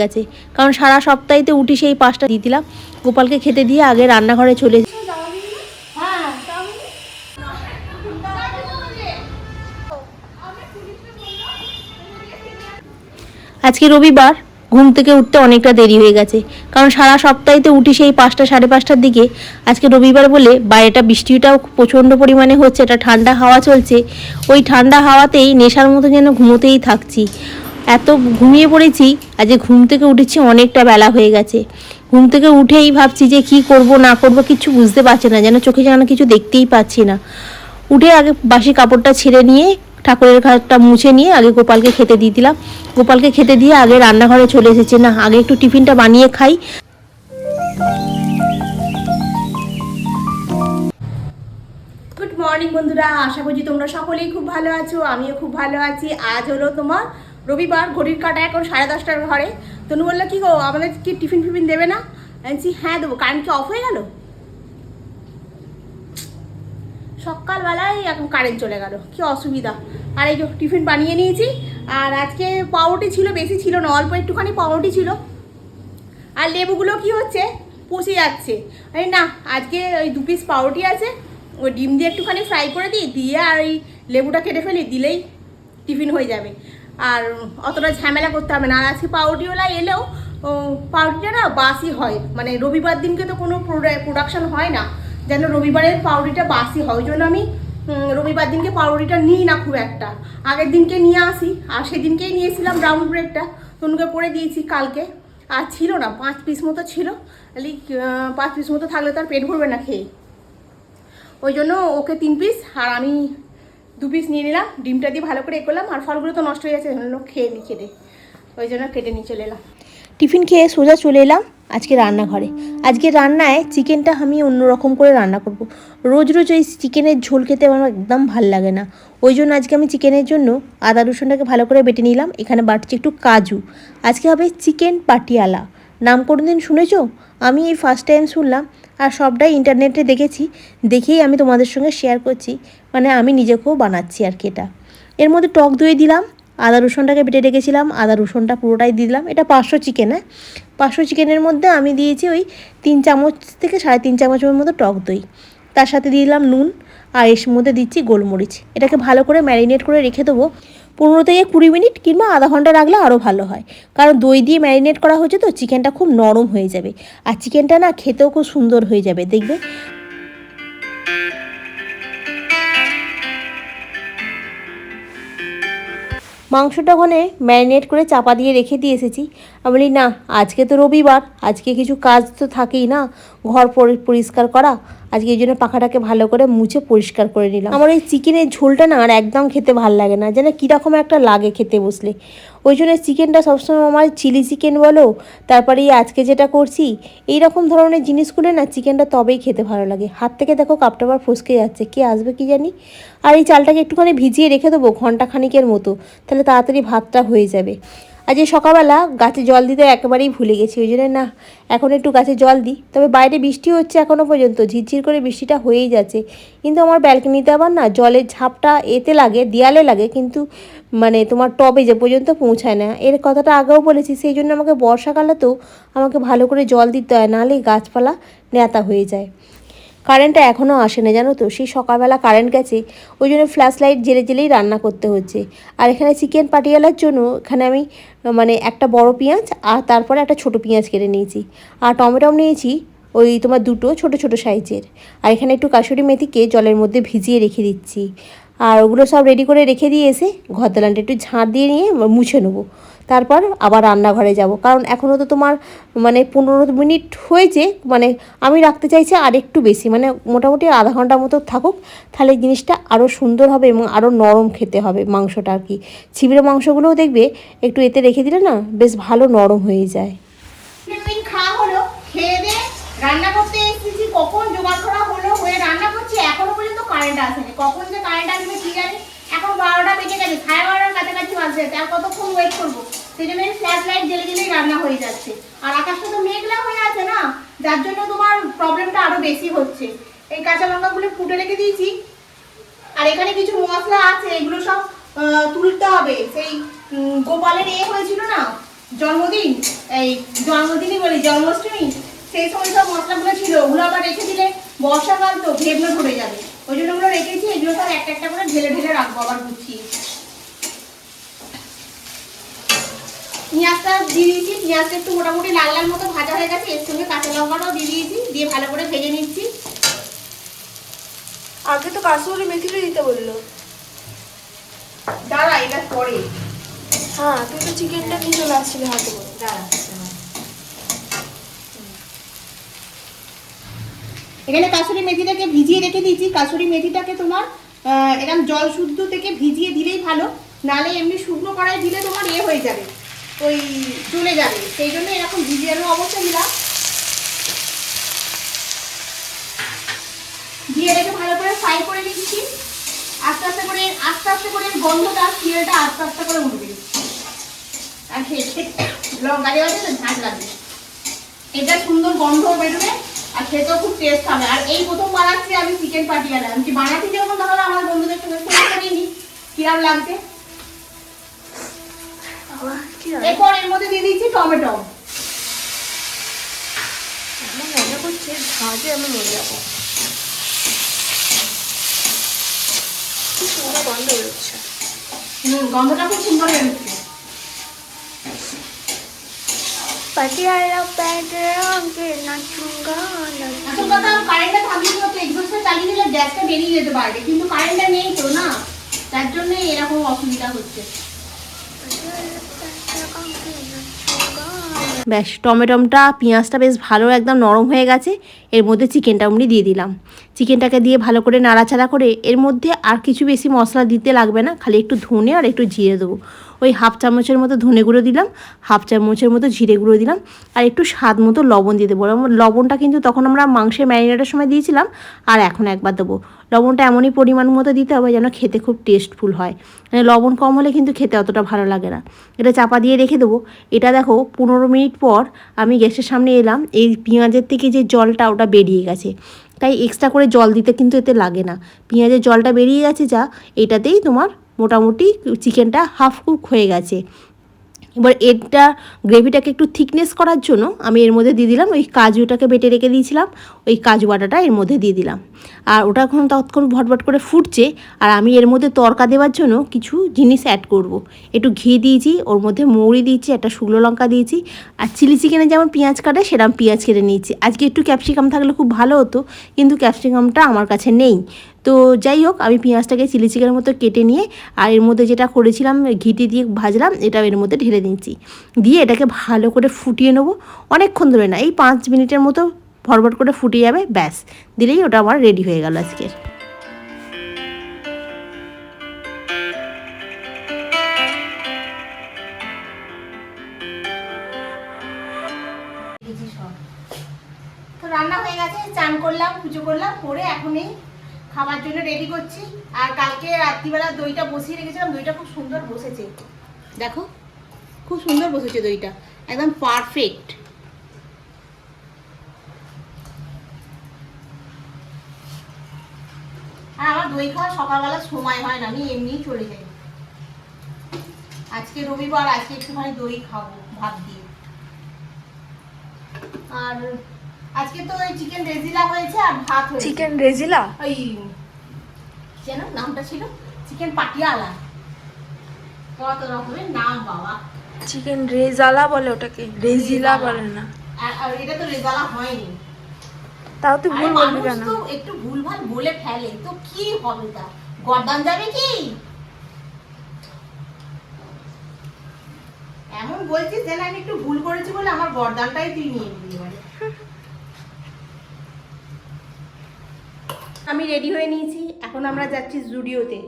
গেছে। কারণ সারা সপ্তাহেতে উঠি সেই পাঁচটা দিয়ে দিলাম। গোপালকে খেতে দিয়ে আগে রান্নাঘরে চলে আজকে রবিবার, ঘুম থেকে উঠতে অনেকটা দেরি হয়ে গেছে। কারণ সারা সপ্তাহেতে উঠি সেই পাঁচটা সাড়ে পাঁচটার দিকে আজকে রবিবার বলে বাইরেটা বৃষ্টিটাও প্রচণ্ড পরিমাণে হচ্ছে, এটা ঠান্ডা হাওয়া চলছে। ওই ঠান্ডা হাওয়াতেই নেশার মতো যেন ঘুমোতেই থাকছি। এত ঘুমিয়ে পড়েছি আজকে ঘুম থেকে উঠেছি অনেকটা বেলা হয়ে গেছে। ঘুম থেকে উঠেই ভাবছি যে কি করব, না করব কিছু বুঝতে পারছি না, যেন চোখে যেন কিছু দেখতেই পাচ্ছি না। উঠে আগে বাসি কাপড়টা ছেড়ে নিয়ে ঠাকুরের ঘাটটা মুছে নিয়ে আগে গোপালকে খেতে দিয়ে দিলাম। গোপালকে খেতে দিয়ে আগে রান্নাঘরে চলে এসেছে। না, আগে একটু টিফিনটা বানিয়ে খাই। গুড মর্নিং বন্ধুরা। আশা করছি তোমরা সকলেই খুব ভালো আছো, আমিও খুব ভালো আছি। আজ হলো তোমার রবিবার ঘড়ির কাটা এখন সাড়ে দশটার ঘরে। তনু বলল কি গো, আমাদের কি টিফিন ফিফিন দেবে না? বলছি হ্যাঁ দেবো। কারেন্ট কি অফ হয়ে গেল? সকালবেলায় এখন কারেন্ট চলে গেল। কি অসুবিধা। আর এই যে টিফিন বানিয়ে নিয়েছি, আর আজকে পাউরুটি ছিল, বেশি ছিল না, অল্প একটুখানি পাউরুটি ছিল। আর লেবুগুলো কি হচ্ছে, পচে যাচ্ছে। আরে না, আজকে ওই দু পিস পাউরুটি আছে, ওই ডিম দিয়ে একটুখানি ফ্রাই করে দিই, দিয়ে আর ওই লেবুটা কেটে ফেলি, দিলেই টিফিন হয়ে যাবে। আর অতটা ঝামেলা করতে হবে না। আর আজকে পাউরুটিওয়ালা এলেও পাউডিটা না বাসি হয়। মানে রবিবার দিনকে তো কোনো প্রোডাকশন হয় না। যেন রবিবারের পাউডিটা বাসি হয়। ওই জন্য আমি রবিবার দিনকে পাউরুটিটা নিই না খুব একটা। আগের দিনকে নিয়ে আসি। আর সেদিনকেই নিয়েছিলাম ব্রাউন ব্রেডটা তনুকে করে দিয়েছি কালকে। আর ছিল না, পাঁচ পিস মতো ছিল। পাঁচ পিস মতো থাকলে তার পেট ভরবে না খেয়ে। ওই জন্য ওকে তিন পিস আর আমি দু পিস নিয়ে নিলাম, ডিমটা দিয়ে ভালো করে এ করলাম, আর ফলগুলো তো নষ্ট হয়ে জন্য খেয়ে নি খেতে ওই জন্য কেটে নিয়ে চলে এলাম। টিফিন খেয়ে সোজা চলে এলাম আজকে রান্নাঘরে। আজকে রান্নায় চিকেনটা আমি অন্যরকম করে রান্না করব। রোজ রোজ ওই চিকেনের ঝোল খেতে আমার একদম ভালো লাগে না। ওই জন্য আজকে আমি চিকেনের জন্য আদা রসুনটাকে ভালো করে বেটে নিলাম, এখানে বাটছি একটু কাজু। আজকে হবে চিকেন পাটিয়ালা। নাম কোনোদিন শুনেছো? আমি এই ফার্স্ট টাইম শুনলাম, আর সবটাই ইন্টারনেটে দেখেছি, দেখেই আমি তোমাদের সঙ্গে শেয়ার করছি। মানে আমি নিজেকেও বানাচ্ছি আর কি এটা। এর মধ্যে টক দই দিলাম, আদা রসুনটাকে বেটে রেখেছিলাম, আদা রসুনটা পুরোটাই দিলাম। এটা পাঁচশো চিকেন হ্যাঁ? পাঁচশো চিকেনের মধ্যে আমি দিয়েছি ওই তিন চামচ থেকে সাড়ে তিন চামচের মতো টক দই। তার সাথে দিলাম নুন আর এর মধ্যে দিচ্ছি গোলমরিচ। এটাকে ভালো করে ম্যারিনেট করে রেখে দেবো পনেরো থেকে কুড়ি মিনিট কিংবা আধা ঘণ্টা রাখলে আরও ভালো হয়। কারণ দই দিয়ে ম্যারিনেট করা হয়েছে তো, চিকেনটা খুব নরম হয়ে যাবে। আর চিকেনটা না খেতেও খুব সুন্দর হয়ে যাবে, দেখবে? মাংসটা ওখানে ম্যারিনেট করে চাপা দিয়ে রেখে দিয়ে এসেছি। আমি বলি, না, আজকে তো রবিবার, আজকে কিছু কাজ তো থাকেই না, ঘর পরি- পরিষ্কার করা। আজকে এই জন্য পাখাটাকে ভালো করে মুছে পরিষ্কার করে নিলাম। আমার এই চিকেনের ঝোলটা না আর একদম খেতে ভালো লাগে না, যেন কীরকম একটা লাগে খেতে বসলে। ওই জন্য চিকেনটা সবসময় আমার চিলি চিকেন বলো, তারপরে এই আজকে যেটা করছি এই রকম ধরনের জিনিসগুলো না চিকেনটা তবেই খেতে ভালো লাগে। হাত থেকে দেখো কাপটা আবার ফসকে যাচ্ছে, কে আসবে কি জানি? আর এই চালটাকে একটুখানি ভিজিয়ে রেখে দেবো ঘণ্টা খানিকের মতো, তাহলে তাড়াতাড়ি ভাতটা হয়ে যাবে। আজ সকালবেলা গাছে জল দিতে একেবারেই ভুলে গেছি, ওই জন্য না, এখন একটু গাছে জল দিই। তবে বাইরে বৃষ্টি হচ্ছে এখনও পর্যন্ত, ঝিরঝির করে বৃষ্টিটা হয়েই যাচ্ছে। কিন্তু আমার ব্যালকনিতে আবার না জলের ঝাপটা এতে লাগে, দেয়ালে লাগে, কিন্তু মানে তোমার টবে যে পর্যন্ত পৌঁছায় না। এর কথাটা আগেও বলেছি, সেই জন্য আমাকে বর্ষাকালেতেও আমাকে ভালো করে জল দিতে হয়, নাহলে গাছপালা নেতা হয়ে যায়। কারেন্টটা এখনও আসে না জানো তো? সেই সকালবেলা কারেন্ট গেছে, ওই জন্য ফ্ল্যাশ লাইট জেলে জেলেই রান্না করতে হচ্ছে। আর এখানে চিকেন পাটিয়ালার জন্য এখানে আমি মানে একটা বড় পেঁয়াজ আর তারপরে একটা ছোট পেঁয়াজ কেটে নিয়েছি। আর টমেটো নিয়েছি, ওই তোমার দুটো ছোট ছোট সাইজের। আর এখানে একটু কাসুরি মেথিকে জলের মধ্যে ভিজিয়ে রেখে দিচ্ছি। আর ওগুলো সব রেডি করে রেখে দিয়ে এসে ঘর দালানটা একটু ঝাঁট দিয়ে নিয়ে মুছে নেব। তারপর আবার রান্নাঘরে যাব। কারণ এখনও তো তোমার মানে পনেরো মিনিট হয়েছে মানে আমি রাখতে চাইছি আর একটু বেশি মানে মোটামুটি আধা ঘণ্টার মতো থাকুক, তাহলে জিনিসটা আরও সুন্দর হবে এবং আরও নরম খেতে হবে মাংসটা আর কি। ছিবড়ে মাংসগুলোও দেখবে, একটু এতে রেখে দিলে না বেশ ভালো নরম হয়ে যায়। রান্না করতে এসেছি, কখন জোগাড় করা হলো, হয়ে রান্না করছি, এখনও পর্যন্ত কারেন্ট আসেনি। কখন যে কারেন্ট আসবে কি জানি, এখন বারোটা বেজে গেছে, সাড়ে বারোটার কাছাকাছি বাজছে আর কতক্ষণ ওয়েট করব? সেই জন্য ফ্ল্যাশ লাইট জেলে জেলেই রান্না হয়ে যাচ্ছে। আর আকাশটা তো মেঘলা হয়ে আছে না? যার জন্য তোমার প্রবলেমটা আরও বেশি হচ্ছে। এই কাঁচা লঙ্কাগুলো ফুটে রেখে দিয়েছি। আর এখানে কিছু মশলা আছে, এগুলো সব তুলতে হবে। সেই গোপালের এ হয়েছিল না? জন্মদিন? এই জন্মদিনই বলি, জন্মাষ্টমী? সেই সময় সব মশলাগুলো ছিল। ওগুলো আবার রেখে দিলে বর্ষাকাল তো ভেবনা ধরে যাবে। ওই জন্য ওগুলো রেখেছি। এগুলো সব একটা একটা করে ঢেলে ঢেলে রাখব, আবার গুছিয়ে। পেঁয়াজটা দিয়ে দিয়েছি। পেঁয়াজটা একটু মোটামুটি লাল লাল মতো ভাজা হয়ে গেছে। এর সঙ্গে কাঁচা লঙ্কাটাও দিয়ে দিয়েছি। দিয়ে ভালো করে ভেজে নিচ্ছি। আগে তো কাসুরি মেথিটা দিতে বলল। দাঁড়া এটা পরে। হ্যাঁ তুই তো চিকেনটা নিয়ে চলে আসছিলি হাতে করে। দাঁড়া এখানে কাসুরি মেথিটাকে ভিজিয়ে রেখে দিয়েছি। কাসুরি মেথিটাকে তোমার এরকম জল শুদ্ধ থেকে ভিজিয়ে দিলেই ভালো। নালে এমনি শুকনো কড়াই দিলে তোমার এ হয়ে যাবে। ওই চলে যাবে। সেই জন্য এরকম ভিজিয়ানো অবস্থা দিলাম। দিয়ে ভালো করে ফ্রাই করে নিচ্ছি। আস্তে আস্তে করে, আস্তে আস্তে করে গন্ধটা স্মেলটা আস্তে আস্তে করে উঠবে। আর খেতে লঙ্কা দেওয়া আছে ঝাঁজ লাগবে এটা সুন্দর গন্ধ বেরোবে আর খেতেও খুব টেস্ট হবে। আর এই প্রথম বানাচ্ছি আমি চিকেন পাটিয়ালা। আমি কি বানাচ্ছি যখন তাহলে আমার বন্ধুদের সঙ্গে নিই কিরাম লাগছে। এরপর এর মধ্যে দিয়ে দিচ্ছি টমেটো। এমন রান্না করছে ভাজে আমি মরে যাব কি সুন্দর গন্ধ বেরোচ্ছে। গন্ধটা খুব সুন্দর বেরোচ্ছে। পাটিয়ালা প্যাটে নাচুঙ্গা আসল কথা কারেন্টটা থাকলে তো চালিয়ে দিলে গ্যাসটা বেরিয়ে যেতে পারবে কিন্তু কারেন্টটা নেই তো না। তার জন্য এরকম অসুবিধা হচ্ছে। ব্যাস, টমেটমটা, পেঁয়াজটা বেশ ভালো একদম নরম হয়ে গেছে। এর মধ্যে চিকেনটা অমনি দিয়ে দিলাম। চিকেনটাকে দিয়ে ভালো করে নাড়াচাড়া করে এর মধ্যে আর কিছু বেশি মশলা দিতে লাগবে না, খালি একটু ধনে আর একটু জিরে দেবো। ওই হাফ চামচের মতো ধনে গুঁড়ো দিলাম, হাফ চামচের মতো জিরে গুঁড়ো দিলাম আর একটু স্বাদ মতো লবণ দিয়ে দেবো। লবণটা কিন্তু তখন আমরা মাংসের ম্যারিনেটের সময় দিয়েছিলাম আর এখন একবার দেবো। লবণটা এমনই পরিমাণ মতো দিতে হবে যেন খেতে খুব টেস্টফুল হয়। মানে লবণ কম হলে কিন্তু খেতে অতটা ভালো লাগে না। এটা চাপা দিয়ে রেখে দেবো। এটা দেখো পনেরো মিনিট পর আমি গ্যাসের সামনে এলাম। এই পেঁয়াজের থেকে যে জলটা ওটা বেরিয়ে গেছে। তাই এক্সট্রা করে জল দিতে কিন্তু এতে লাগে না। পেঁয়াজের জলটা বেরিয়ে গেছে যা, এটাতেই তোমার মোটামুটি চিকেনটা হাফ কুক হয়ে গেছে। এবার এটা গ্রেভিটাকে একটু থিকনেস করার জন্য আমি এর মধ্যে দিয়ে দিলাম, ওই কাজুটাকে বেটে রেখে দিয়েছিলাম, ওই কাজু বাটাটা এর মধ্যে দিয়ে দিলাম। আর ওটা এখন তৎক্ষণ ভটভট করে ফুটছে, আর আমি এর মধ্যে তরকা দেওয়ার জন্য কিছু জিনিস অ্যাড করব। একটু ঘি দিয়েছি, ওর মধ্যে মৌরি দিয়েছি, একটা শুকনো লঙ্কা দিয়েছি, আর চিলি চিকেনে যেমন পেঁয়াজ কাটে সেরকম পেঁয়াজ কেটে নিয়েছি। আজকে একটু ক্যাপসিকাম থাকলে খুব ভালো হতো, কিন্তু ক্যাপসিকামটা আমার কাছে নেই। তো যাই হোক, আমি পেঁয়াজটাকে চিলি চিকেনের মতো কেটে নিয়ে আর এর মধ্যে যেটা করেছিলাম, ঘিটি দিয়ে ভাজলাম এটা এর মধ্যে ঢেলে দিচ্ছি দিয়ে এটাকে ভালো করে ফুটিয়ে নেব। অনেকক্ষণ ধরে না, এই পাঁচ মিনিটের মতো ভরভর করে ফুটিয়ে যাবে, ব্যাস। দিলেই ওটা আমার রেডি হয়ে গেল আজকের। খাবার জন্য রেডি করছি। আর কালকে রাত্রিবেলা দইটা বসিয়ে রেখেছিলাম, দইটা খুব সুন্দর বসেছে। দেখো, খুব সুন্দর বসেছে দইটা, একদম পারফেক্ট আর আমার দই খাওয়ার সকালবেলা সময় হয় না, আমি এমনিই চলে যাই। আজকে রবিবার, আজকে একটুখানি দই খাব, ভাত দিয়ে। আর আজকে তো ওই চিকেন রেজিলা হয়েছে আর ভাত হয়েছে। চিকেন রেজিলা ওই যেন নামটা ছিল চিকেন পাটিয়ালা কত রকমের নাম বাবা। চিকেন রেজালা বলে ওটাকে। রেজিলা বলে না। আর এটা তো রেজালা হয়নি। তাও তুই ভুল বলবি কেন? তো একটু ভুলভাল বলে ফেলে। তো কি হবে তা? গরদান যাবে কি? এমন বলছিস যেন আমি একটু ভুল করেছি বলে আমার গরদানটাই তুই নিয়ে নিবি এবারে। আমি রেডি হয়ে নিয়েছি। এখন আমরা যাচ্ছি জুডিওতে।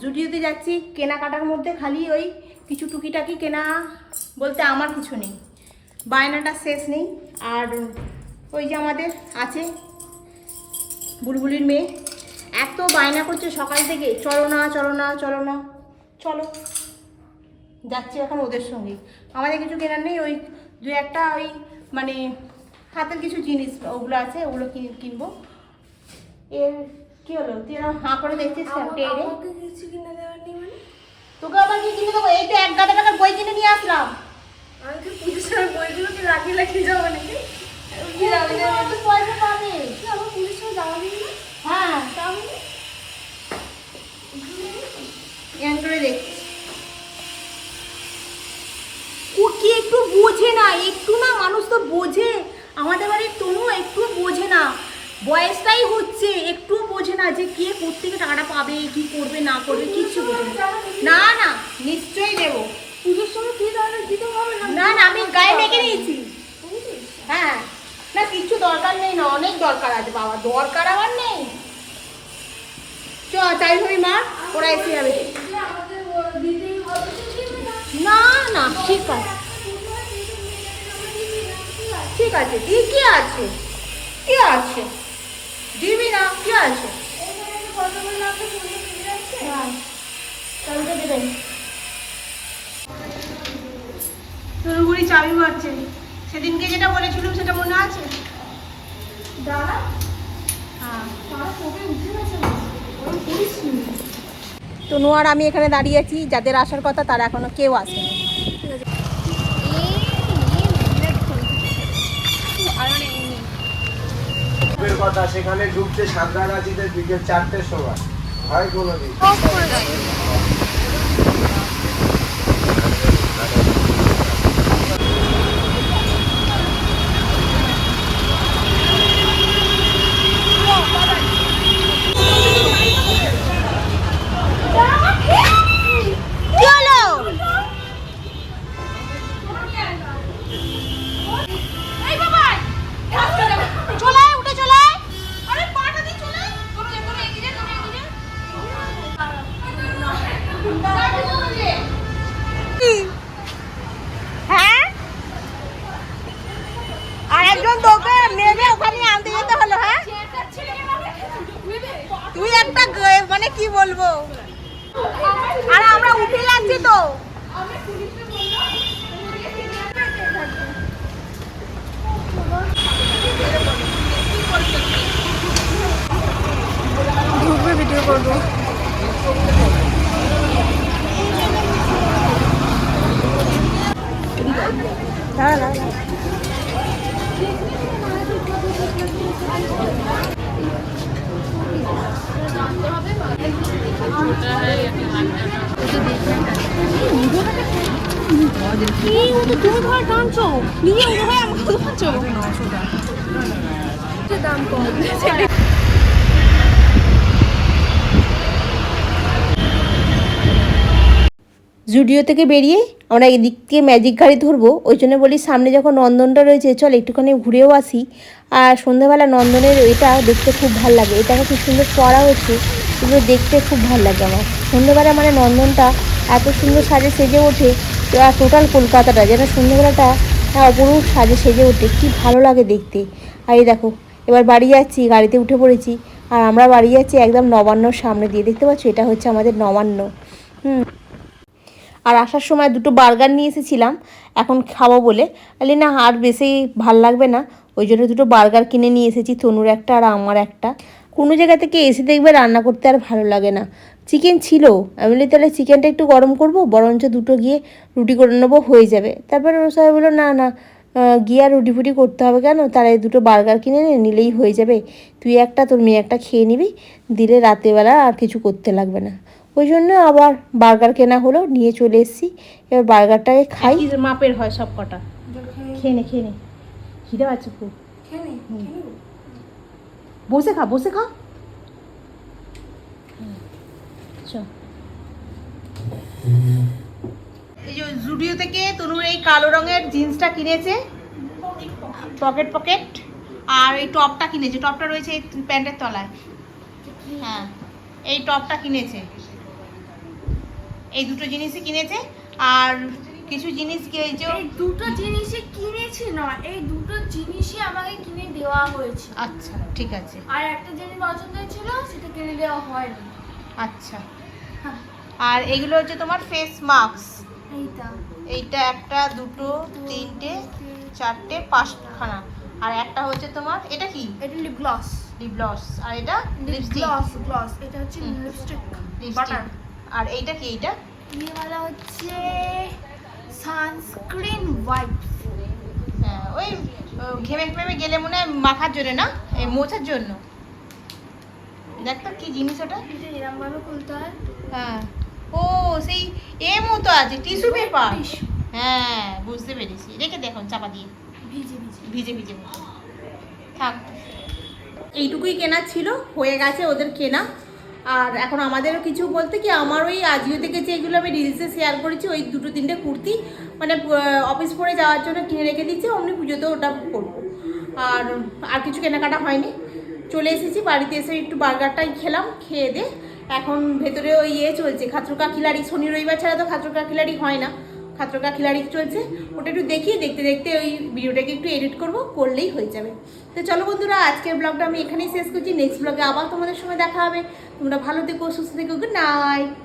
জুডিওতে যাচ্ছি কেনাকাটার মধ্যে খালি ওই কিছু টুকিটাকি কেনা বলতে আমার কিছু নেই। বায়নাটা শেষ নেই। আর ওই যে আমাদের আছে বুলবুলির মেয়ে। এত বায়না করছে সকাল থেকে। চলো না চলো না চলো না। চলো। যাচ্ছি এখন ওদের সঙ্গে। আমাদের কিছু কেনার নেই। ওই দু একটা ওই মানে হাতের কিছু জিনিস ওগুলো আছে, ওগুলো কিন- কিনবো। এর কি হলো? তুই এরকম হাঁ করে দেখছিস টেরে কিছু কিনে দেওয়ার নেই মানে? তোকে আবার কি কিনে দেবো? এই তো এক গাদা টাকার বই কিনে নিয়ে আসলাম। আমি কি পুজোর বইগুলো কি লাগিয়ে লাগিয়ে যাব নাকি? কি পয়সা পাবে। কি আমার না হ্যাঁ। তাহলে? এমন করে দেখছি ও কি একটু বোঝে না? একটু না মানুষ তো বোঝে। আমাদের বাড়ির তনু একটু বোঝে না। বয়সটাই হচ্ছে একটু বোঝে না যে কে কোথেকে টাকাটা পাবে কি করবে না করবে কিচ্ছু বোঝে না। না নিশ্চয়ই দেবো পুজোর সময় কি ধরনের দিতে হবে না? না আমি গায়ে মেখে নিয়েছি। হ্যাঁ। না কিচ্ছু দরকার নেই না অনেক দরকার আছে বাবা দরকার আমার নেই। চ চাই ভাবি মা ওরা এসে যাবে। না না ঠিক আছে। ঠিক আছে ঠিকই আছে? কি আছে? দিবি না? কি আছে? তোরগুড়ি চাবি মারছে। সেদিনকে যেটা বলেছিলাম সেটা মনে আছে? হ্যাঁ। তনু আর আমি এখানে দাঁড়িয়ে আছি যাদের আসার কথা তারা এখনও কেউ আসেনি। কথা সেখানে ঢুকছে সাঁতরাগাছিতে বিকেল চারটের সময়। হয় কোনো দিন। কি বলব? আর আমরা উঠে যাচ্ছি তো। ভিডিও করব। জুডিও থেকে বেরিয়ে আমরা এদিক থেকে ম্যাজিক গাড়ি ধরবো। ওই জন্য বলি সামনে যখন নন্দনটা রয়েছে, চল একটুখানি ঘুরেও আসি। আর সন্ধ্যাবেলা নন্দনের এটা দেখতে খুব ভালো লাগে। এটাকে খুব সুন্দর করা হচ্ছে এগুলো দেখতে খুব ভালো লাগে আমার। সন্ধ্যাবেলা মানে নন্দনটা এত সুন্দর সাজে সেজে ওঠে টোটাল কলকাতাটা যেন সন্ধ্যাবেলাটা অপরূপ সাজে সেজে ওঠে। কী ভালো লাগে দেখতে। আর এই দেখো, এবার বাড়ি যাচ্ছি, গাড়িতে উঠে পড়েছি। আর আমরা বাড়ি যাচ্ছি একদম নবান্নর সামনে দিয়ে। দেখতে পাচ্ছ? এটা হচ্ছে আমাদের নবান্ন। হুম। আর আসার সময় দুটো বার্গার নিয়ে এসেছিলাম, এখন খাব বলে। আলি না, আর বেশি ভালো লাগবে না। ওই জন্য দুটো বার্গার কিনে নিয়ে এসেছি, তনুর একটা আর আমার একটা। কোনো জায়গা থেকে এসে দেখবে রান্না করতে আর ভালো লাগে না। চিকেন ছিল আমি বলি তাহলে চিকেনটা একটু গরম করব বরঞ্চ দুটো গিয়ে রুটি করে নেব হয়ে যাবে। তারপরে ওর সবাই বলল না না গিয়ে আর রুটি ফুটি করতে হবে কেন? তাহলে দুটো বার্গার কিনে নে নিলেই হয়ে যাবে। তুই একটা তোর মেয়ে একটা খেয়ে নিবি দিলে রাতেরবেলা আর কিছু করতে লাগবে না। ওই জন্য আবার বার্গার কেনা হলো নিয়ে চলে এসেছি। এবার বার্গারটাকে খাই। মাপের হয় সব কটা খেয়ে নে খেয়ে নে। খিদে পাচ্ছে খুব। বসে খা বসে খা এই যে জুডিও থেকে তনুর এই কালো রঙের জিন্সটা কিনেছে। Pocket pocket. আর এই টপটা কিনেছে। টপটা রয়েছে এই প্যান্টের তলায়। হ্যাঁ এই টপটা কিনেছে। এই দুটো জিনিসই কিনেছে। আর কিছু জিনিস কিনেছো এই দুটো জিনিসই কিনেছি না এই দুটো জিনিসই আমাকে কিনে দেওয়া হয়েছে। আচ্ছা ঠিক আছে। আর একটা জিনিস পছন্দ ছিল সেটা কিনে দেওয়া হয়নি। আচ্ছা। হ্যাঁ। আর এগুলো হচ্ছে তোমার ফেস মাস্ক এইটা। এইটা একটা দুটো তিনটে চারটে পাঁচখানা। আর একটা হচ্ছে তোমার এটা কি? এটা লিপ গ্লস লিপ গ্লস আর এটা লিপস্টিক গ্লস গ্লস এটা হচ্ছে লিপস্টিক লিপস্টিক আর এইটা কি এইটা? হচ্ছে সানস্ক্রিন ওয়াইপস হ্যাঁ ওই ঘেমে ঘেমে গেলে মনে হয় মাখার জন্য না? এই মোছার জন্য। দেখ তো কি জিনিস ওটা। এরম খুলতে হয়। হ্যাঁ। ও সেই এ মতো আছে টিস্যু পেপার। হ্যাঁ বুঝতে পেরেছি। রেখে দেখুন চাপা দিয়ে। ভিজে ভিজে। ভিজে ভিজে। থাক। এইটুকুই কেনা ছিল হয়ে গেছে ওদের কেনা। আর এখন আমাদেরও কিছু বলতে কি, আমার ওই আজিও থেকে যেগুলো আমি রিলসে শেয়ার করেছি, ওই দুটো তিনটে কুর্তি মানে অফিস পরে যাওয়ার জন্য কিনে রেখে দিচ্ছি অমনি পুজোতেও ওটা করব। আর আর কিছু কেনাকাটা হয়নি। চলে এসেছি, বাড়িতে এসে একটু বার্গারটাই খেলাম, খেয়ে দে। এখন ভেতরে ওই ইয়ে চলছে, খাত্রকা খিলাড়ি, শনি রবিবার ছাড়া তো খাত্রকা খিলাড়ি হয় না। খাত্রকা খিলাড়ি চলছে, ওটা একটু দেখিয়ে দেখতে দেখতে ওই ভিডিওটাকে একটু এডিট করব, করলেই হয়ে যাবে। তো চলো বন্ধুরা, আজকের ব্লগটা আমি এখানেই শেষ করছি নেক্সট ব্লগে আবার তোমাদের সঙ্গে দেখা হবে। তোমরা ভালো থেকো, সুস্থ থেকো গুড নাইট